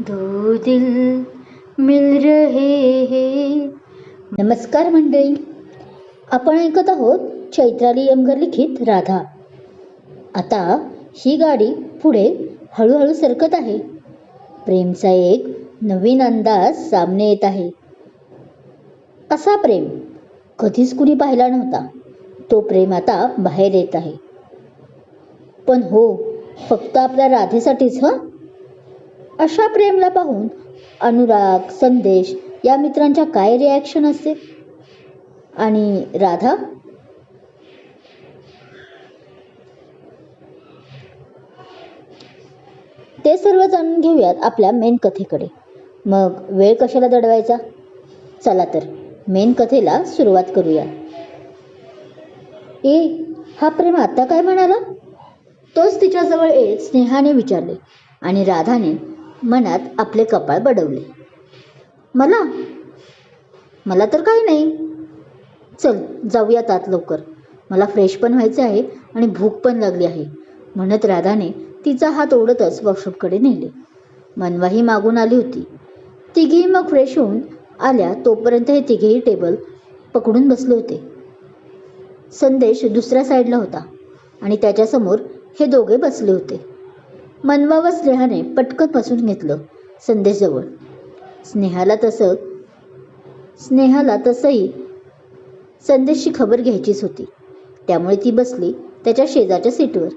दो दिल मिल रहे हे। नमस्कार मंडळी आपण ऐकत आहोत चैत्राली यमगर लिखित राधा. आता ही गाडी पुढे हळूहळू सरकत आहे. प्रेमचा एक नवीन अंदाज सामने येत आहे. असा प्रेम कधीच कुणी पाहिला नव्हता. तो प्रेम आता बाहेर येत आहे. पण हो फक्त आपल्या राधेसाठीच हं? अशा प्रेमला पाहून अनुराग संदेश या मित्रांच्या काय रिॲक्शन असते आणि राधा? ते सर्व जाणून घेऊयात आपल्या मेन कथेकडे. मग वेळ कशाला दडवायचा? चला तर मेन कथेला सुरुवात करूया. ए हा प्रेम आता काय म्हणाला? तोच तिच्याजवळ येत स्नेहाने विचारले आणि राधाने मनात आपले कपाळ बडवले. मला? मला तर काही नाही. चल जाऊयात आत लवकर. मला फ्रेश पण व्हायचे आहे आणि भूक पण लागली आहे. म्हणत राधाने तिचा हात ओढतच वर्कशॉपकडे नेले. मनवाही मागून आली होती. तिघेही मग फ्रेश होऊन आल्या तोपर्यंत हे तिघेही टेबल पकडून बसले होते. संदेश दुसऱ्या साईडला होता आणि त्याच्यासमोर हे दोघे बसले होते. मनवा व स्नेहाने पटकन बसून घेतलं संदेशजवळ. स्नेहाला तसं स्नेहाला तसंही संदेशची खबर घ्यायचीच होती. त्यामुळे ती बसली त्याच्या शेजारच्या सीटवर.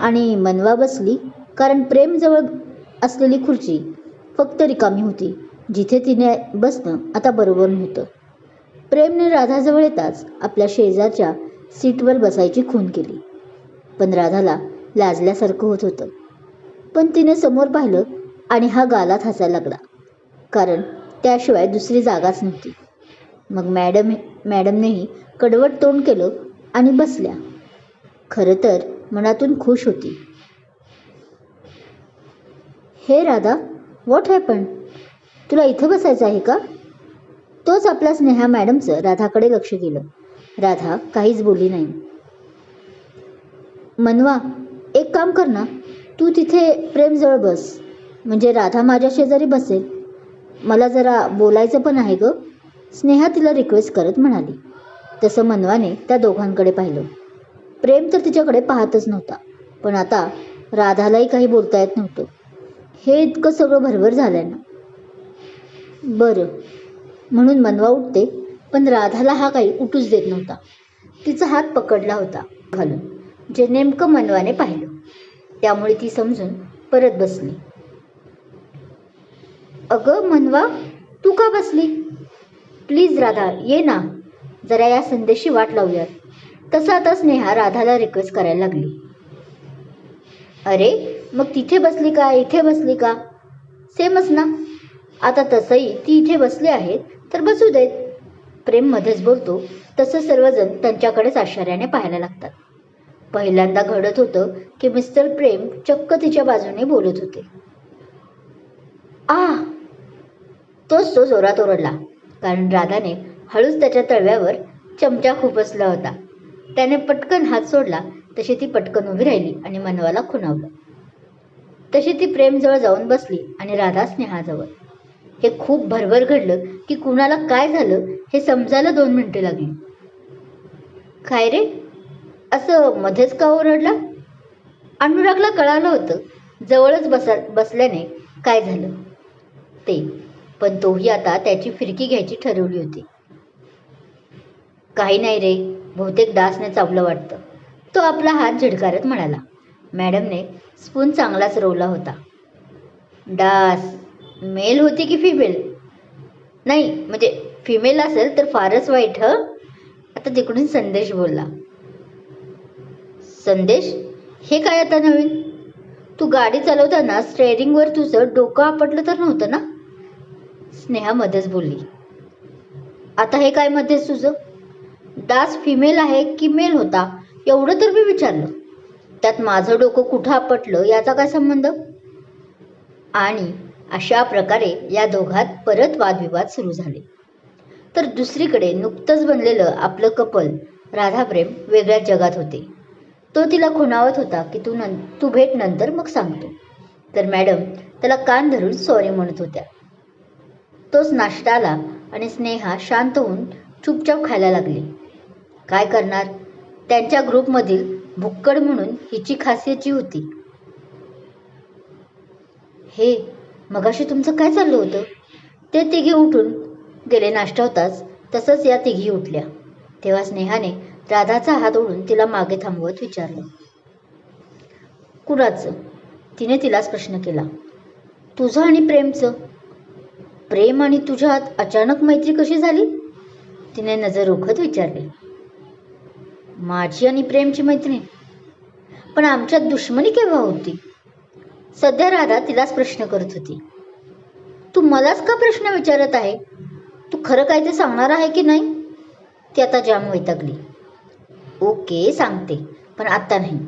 आणि मनवा बसली कारण प्रेमजवळ असलेली खुर्ची फक्त रिकामी होती जिथे तिने बसणं आता बरोबर नव्हतं. प्रेमने राधाजवळ येताच आपल्या शेजारच्या सीटवर बसायची खून केली. पण राधाला लाजल्यासारखं होत होतं. पण तिने समोर पाहिलं आणि हा गालात हसायला लागला. कारण त्याशिवाय दुसरी जागाच नव्हती. मग मॅडम मॅडमनेही कडवट तोंड केलं आणि बसल्या. खरं तर मनातून खुश होती. हे राधा वॉट हॅपन तुला इथं बसायचं आहे का? तोच आपला स्नेहा मॅडमचं राधाकडे लक्ष गेलं. राधा काहीच बोलली नाही. मनवा एक काम कर ना. तू तिथे प्रेमजवळ बस. म्हणजे राधा माझ्या शेजारी बसेल. मला जरा बोलायचं पण आहे ग. स्नेहा तिला रिक्वेस्ट करत म्हणाली. तसं मनवाने त्या दोघांकडे पाहिलं. प्रेम तर तिच्याकडे पाहतच नव्हता. पण आता राधालाही काही बोलता येत नव्हतं. हे इतकं सगळं भरभर झालं ना. बरं. म्हणून मनवा उठते पण राधाला हा काही उठूच देत नव्हता. तिचा हात पकडला होता. घालून. जे नेमकं मनवाने पाहिलं. त्यामुळे ती समजून परत बसली. अगं मनवा तू का बसली? प्लीज राधा ये ना. जरा या संदेशी वाट लावूयात. तसं आता स्नेहा राधाला रिक्वेस्ट करायला लागली. अरे मग तिथे बसली का इथे बसली का? सेमच ना. आता तसंही ती इथे बसली आहेत तर बसू देत. प्रेम मध्येच बोलतो तसं सर्वजण त्यांच्याकडेच आश्चर्याने पाहायला लागतात. पहिल्यांदा घडत होतं की मिस्टर प्रेम चक्क तिच्या बाजूने बोलत होते. आ! तोच तो जोरात ओरडला कारण राधाने हळूच त्याच्या तळव्यावर चमचा खुपसला होता. त्याने पटकन हात सोडला तशी ती पटकन उभी राहिली आणि मनवाला खुणावलं. तशी ती प्रेमजवळ जाऊन बसली आणि राधा स्नेहाजवळ. हे खूप भरभर घडलं की कुणाला काय झालं हे समजायला दोन मिनिटे लागली. काय रे? असं मध्येच का ओरडला? अनुरागला कळालं होतं जवळच बसा बसल्याने काय झालं. ते पण तोही आता त्याची फिरकी घ्यायची ठरवली होती. काही नाही रे बहुतेक डासने चावलं वाटतं. तो आपला हात झिडकारत म्हणाला. मॅडमने स्पून चांगलाच रोवला होता. डास मेल होती की फिमेल? नाही म्हणजे फिमेल असेल तर फारच वाईट ह? आता तिकडून संदेश बोलला. संदेश? हे काय आता नवीन? तू गाडी चालवताना स्टेअरिंगवर तुझं डोकं आपटलं तर नव्हतं ना? स्नेहा मध्येच बोलली. आता हे काय मध्येच तुझं? डास फिमेल आहे की मेल होता? एवढं तर मी विचारलं. त्यात माझं डोकं कुठं आपटलं याचा काय संबंध? आणि अशा प्रकारे या दोघात परत वादविवाद सुरू झाले. तर दुसरीकडे नुकतंच बनलेलं आपलं कपल राधाप्रेम वेगळ्या जगात होते. तो तिला खुणावत होता की तू नं तू भेट नंतर मग सांगतो. तर मॅडम त्याला कान धरून सॉरी म्हणत होत्या. तोच नाश्ता आला आणि स्नेहा शांत होऊन चुपचाप खायला लागली. काय करणार? त्यांच्या ग्रुपमधील भुक्कड म्हणून हिची खासियतची होती. हे मगाशी तुमचं काय चाललं होतं? ते तिघी उठून गेले. नाश्ता होताच तसंच या तिघी उठल्या. तेव्हा स्नेहाने राधाचा हात ओढून तिला मागे थांबवत विचारलं. कुणाचं? तिने तिलाच प्रश्न केला. तुझं आणि प्रेमचं. प्रेम आणि तुझ्यात अचानक मैत्री कशी झाली? तिने नजर रोखत विचारले. माझी आणि प्रेमची मैत्री पण आमच्यात दुश्मनी केव्हा होती? सध्या राधा तिलाच प्रश्न करत होती. तू मलाच का प्रश्न विचारत आहे? तू खरं काय ते सांगणार आहे की नाही? ती आता जाम वैतागली. ओके सांगते पण आत्ता नाही.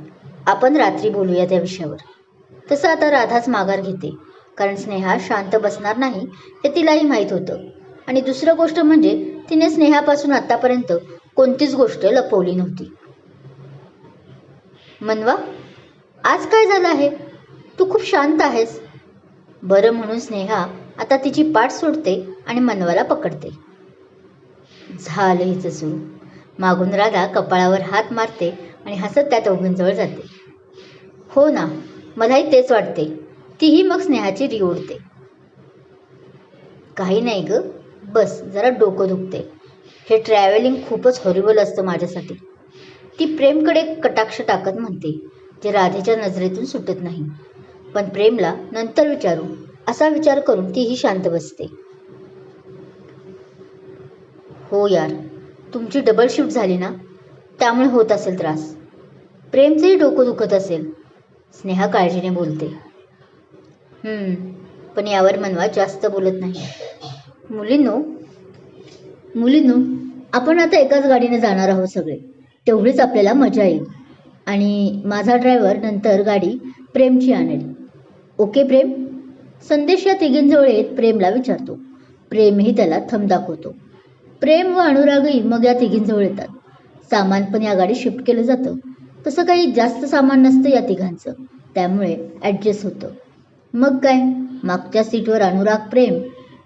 आपण रात्री बोलूया त्या विषयावर. तसं आता राधाच माघार घेते कारण स्नेहा शांत बसणार नाही हे तिलाही माहीत होतं. आणि दुसरं गोष्ट म्हणजे तिने स्नेहापासून आत्तापर्यंत कोणतीच गोष्ट लपवली नव्हती. मनवा आज काय झालं आहे? तू खूप शांत आहेस. बरं म्हणून स्नेहा आता तिची पाठ सोडते आणि मनवाला पकडते. झालं हिचं सुरू मागून राधा कपाळावर हात मारते आणि हसत त्या दोघींजवळ जाते. हो ना मलाही तेच वाटते. तीही मग स्नेहाची री उडते. काही नाही ग. बस जरा डोकं दुखते हे ट्रॅव्हलिंग खूपच हॉरिबल असतं माझ्यासाठी. ती प्रेमकडे कटाक्ष टाकत म्हणते जे राधेच्या नजरेतून सुटत नाही. पण प्रेमला नंतर विचारू असा विचार करून तीही शांत बसते. हो यार तुमची डबल शिफ्ट झाली ना त्यामुळे होत असेल त्रास. प्रेमचंही डोकं दुखत असेल. स्नेहा काळजीने बोलते. पण यावर मनवा जास्त बोलत नाही. मुलींनो मुलींनो आपण आता एकाच गाडीने जाणार आहोत सगळे. तेवढीच आपल्याला मजा येईल. आणि माझा ड्रायव्हर नंतर गाडी प्रेमची आणेल. ओके प्रेम? संदेश या तिघींजवळ येत प्रेमला विचारतो. प्रेमही त्याला थम दाखवतो. प्रेम व अनुरागही मग या तिघींजवळ येतात. सामान पण या गाडीत शिफ्ट केलं जातं. तसं काही जास्त सामान नसतं या तिघांचं. त्यामुळे ॲडजस्ट होतं. मग काय? मागच्या सीटवर अनुराग प्रेम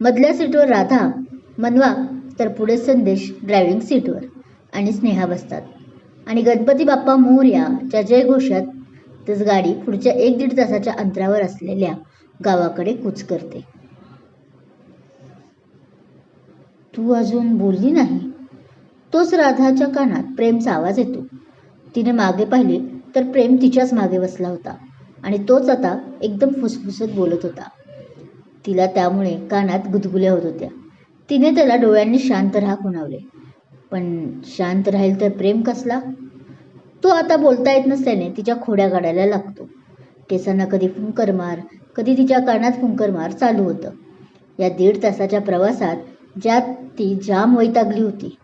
मधल्या सीटवर राधा मनवा तर पुढे संदेश ड्रायव्हिंग सीटवर आणि स्नेहा बसतात. आणि गणपती बाप्पा मोरयाच्या जयघोषात तच गाडी पुढच्या एक दीड तासाच्या अंतरावर असलेल्या गावाकडे कूच करते. तू अजून बोलली नाही? तोच राधाच्या कानात प्रेमचा आवाज येतो. तिने मागे पाहिले तर प्रेम तिच्याच मागे बसला होता आणि तोच आता एकदम फुसफुसत बोलत होता. तिला त्यामुळे कानात गुदगुल्या होत होत्या. तिने त्याला डोळ्यांनी शांत राहा खुणावले. पण शांत राहील तर प्रेम कसला? तो आता बोलता येत नसल्याने तिच्या खोड्या काढायला लागतो. केसांना कधी फुंकर मार कधी तिच्या कानात फुंकर मार चालू होतं. या दीड तासाच्या प्रवासात ज्यात ती जाम वैतागली होती.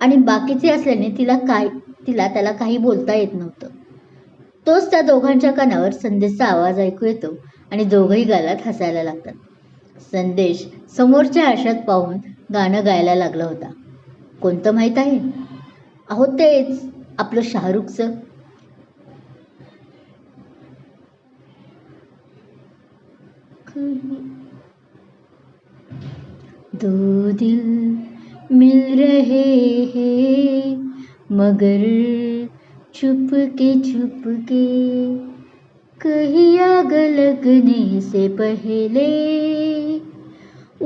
आणि बाकीचे असल्याने तिला काय तिला त्याला काही बोलता येत नव्हतं. तोच त्या दोघांच्या कानावर संदेशचा आवाज ऐकू येतो आणि दोघंही गालात हसायला लागतात. संदेश समोरच्या आशात पाहून गाणं गायला लागला होता. कोणतं माहीत आहे? अहो तेच आपलं शाहरुखचं. दो दिल मिल रहे हैं, मगर छुप के छुप के कहीं आग लगने से पहले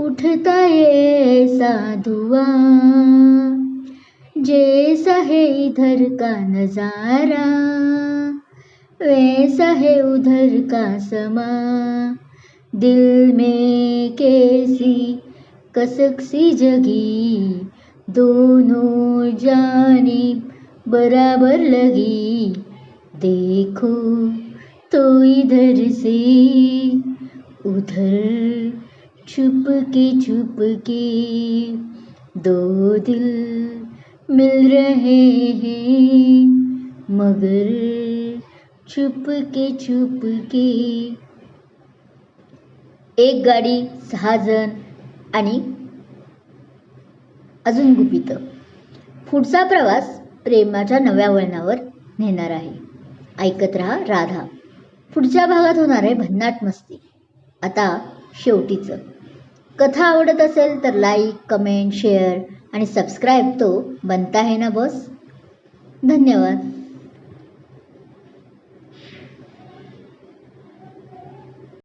उठता है ऐसा धुआँ, जैसा है इधर का नज़ारा, वैसा है उधर का समा। दिल में कैसी कसक सी जगी। दोनों जानी बराबर लगी। देखो तो इधर से, उधर छुप के छुप के दो दिल मिल रहे हैं, मगर छुप के छुप के एक गाडी सहा जण आणि अजून गुपितं. पुढचा प्रवास प्रेमाच्या नव्या वळणावर नेणार आहे. ऐकत रहा राधा. पुढच्या भागात होणार आहे भन्नाट मस्ती. आता शेवटीचं. कथा आवडत असेल तर लाईक कमेंट शेअर आणि सबस्क्राईब तो बनता है ना बस धन्यवाद.